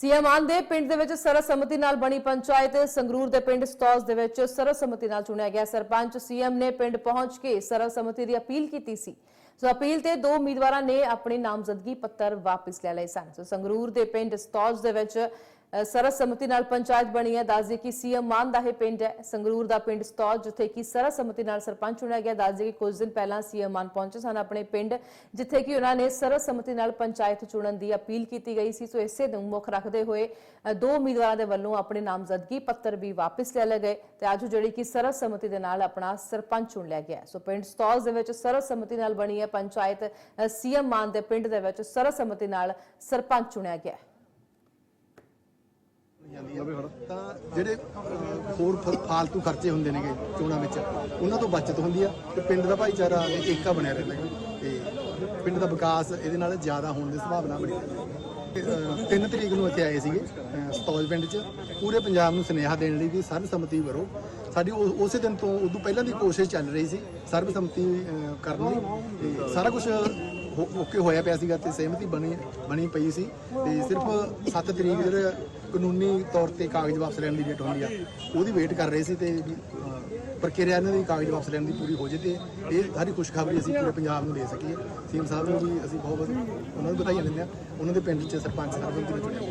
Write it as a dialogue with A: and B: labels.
A: CM ਮਾਨ ਦੇ ਪਿੰਡ ਦੇ ਵਿੱਚ ਸਰਬਸੰਮਤੀ ਨਾਲ ਬਣੀ ਪੰਚਾਇਤ ਸੰਗਰੂਰ ਦੇ ਪਿੰਡ ਸਤੌਜ ਦੇ ਵਿੱਚ ਸਰਬਸੰਮਤੀ ਨਾਲ ਚੁਣਿਆ ਗਿਆ। ਸਰਪੰਚ ਸੀਐਮ ਨੇ ਪਿੰਡ ਪਹੁੰਚ ਕੇ ਸਰਬਸੰਮਤੀ ਦੀ ਅਪੀਲ ਕੀਤੀ ਸੀ। ਸੋ ਅਪੀਲ ਤੇ ਦੋ ਉਮੀਦਵਾਰਾਂ ਨੇ ਆਪਣੇ ਨਾਮਜ਼ਦਗੀ ਪੱਤਰ ਵਾਪਸ ਲੈ ਲਏ ਸਨ। ਸੋ ਸੰਗਰੂਰ ਦੇ ਪਿੰਡ ਸਤੌਜ ਦੇ ਵਿੱਚ ਸਰਸ ਸਰਵਸੰਮਤੀ ਨਾਲ ਪੰਚਾਇਤ ਬਣੀ ਹੈ। ਦੱਸਦੇ ਕਿ ਸੀਐਮ ਮਾਨ ਦਾ ਇਹ ਪਿੰਡ ਹੈ। ਸੰਗਰੂਰ ਦਾ ਪਿੰਡ ਸਤੌਜ, ਜਿੱਥੇ ਕਿ ਸਰਵਸੰਮਤੀ ਨਾਲ ਸਰਪੰਚ ਚੁਣਿਆ ਗਿਆ। ਦੱਸਦੇ ਕਿ ਕੁਝ ਦਿਨ ਪਹਿਲਾਂ ਸੀਐਮ ਮਾਨ ਪਹੁੰਚੇ ਸਨ ਆਪਣੇ ਪਿੰਡ, ਜਿੱਥੇ ਕਿ ਉਹਨਾਂ ਨੇ ਸਰਵਸੰਮਤੀ ਨਾਲ ਪੰਚਾਇਤ ਚੁਣਨ ਦੀ ਅਪੀਲ ਕੀਤੀ ਗਈ ਸੀ। ਸੋ ਇਸੇ ਨੂੰ ਮੁੱਖ ਰੱਖਦੇ ਹੋਏ ਦੋ ਉਮੀਦਵਾਰਾਂ ਦੇ ਵੱਲੋਂ ਆਪਣੇ ਨਾਮਜ਼ਦਗੀ ਪੱਤਰ ਵੀ ਵਾਪਸ ਲੈ ਲਏ ਗਏ ਤੇ ਅੱਜ ਜਿਹੜੀ ਕਿ ਸਰਵਸੰਮਤੀ ਦੇ ਨਾਲ ਆਪਣਾ ਸਰਪੰਚ ਚੁਣ ਲਿਆ ਗਿਆ ਸੋ ਪਿੰਡ ਸਤੌਜ ਦੇ ਵਿੱਚ ਸਰਸ ਸਰਵਸੰਮਤੀ ਨਾਲ ਬਣੀ ਹੈ ਪੰਚਾਇਤ ਸੀਐਮ ਮਾਨ ਦੇ ਪਿੰਡ ਦੇ ਵਿੱਚ ਸਰਵਸੰਮਤੀ ਨਾਲ ਸਰਪੰਚ ਚੁਣਿਆ ਗਿਆ ਹੈ।
B: ਤਾਂ ਜਿਹੜੇ ਹੋਰ ਫਾਲਤੂ ਖਰਚੇ ਹੁੰਦੇ ਨੇਗੇ ਚੋਣਾਂ ਵਿੱਚ ਉਹਨਾਂ ਤੋਂ ਬਚਤ ਹੁੰਦੀ ਆ ਤੇ ਪਿੰਡ ਦਾ ਭਾਈਚਾਰਾ ਏਕਾ ਬਣਿਆ ਰਹਿੰਦਾ ਤੇ ਪਿੰਡ ਦਾ ਵਿਕਾਸ ਇਹਦੇ ਨਾਲ ਜ਼ਿਆਦਾ ਹੋਣ ਦੀ ਸੰਭਾਵਨਾ ਬਣੀ ਤਿੰਨ ਤਰੀਕ ਨੂੰ ਇੱਥੇ ਆਏ ਸੀਗੇ ਅਹ, ਸਤੌਜ ਪਿੰਡ 'ਚ। ਪੂਰੇ ਪੰਜਾਬ ਨੂੰ ਸੁਨੇਹਾ ਦੇਣ ਲਈ ਵੀ ਸਰਬਸੰਮਤੀ ਕਰੋ ਸਾਡੀ ਉਹ- ਉਸੇ ਦਿਨ ਤੋਂ ਉਦੋਂ ਪਹਿਲਾਂ ਦੀ ਕੋਸ਼ਿਸ਼ ਚੱਲ ਰਹੀ ਸੀ ਸਰਬਸੰਮਤੀ ਅਹ, ਕਰਨ। ਦੀ ਤੇ ਸਾਰਾ ਕੁਝ ਓਕੇ ਹੋਇਆ ਪਿਆ ਸੀਗਾ ਤੇ ਸਹਿਮਤੀ ਬਣੀ ਬਣੀ ਪਈ ਸੀ। ਤੇ ਸਿਰਫ 7 ਤਰੀਕ ਜਿਹੜੇ ਕਾਨੂੰਨੀ ਤੌਰ ਤੇ ਕਾਗਜ਼ ਵਾਪਸ ਲੈਣ ਦੀ ਡੇਟ ਹੁੰਦੀ ਆ ਉਹਦੀ ਵੇਟ ਕਰ ਰਹੇ ਸੀ ਤੇ ਅਹ, ਪ੍ਰਕਿਰਿਆ ਇਹਨਾਂ ਦੀ ਕਾਗਜ਼ ਵਾਪਸ ਲੈਣ ਦੀ ਪੂਰੀ ਹੋ ਜੇ ਤੇ ਇਹ ਸਾਰੀ ਖੁਸ਼ਖਬਰੀ ਅਸੀਂ ਪੂਰੇ ਪੰਜਾਬ ਨੂੰ ਦੇ ਸਕੀਏ। ਸੀਐਮ ਸਾਹਿਬ ਨੂੰ ਵੀ ਅਸੀਂ ਬਹੁਤ ਬਹੁਤ ਉਹਨਾਂ ਨੂੰ ਵਧਾਈਆਂ ਦਿੰਦੇ ਆ ਉਹਨਾਂ ਦੇ ਪਿੰਡ 'ਚ ਸਰਪੰਚ ਸਰਪੰਚ ਵਿੱਚ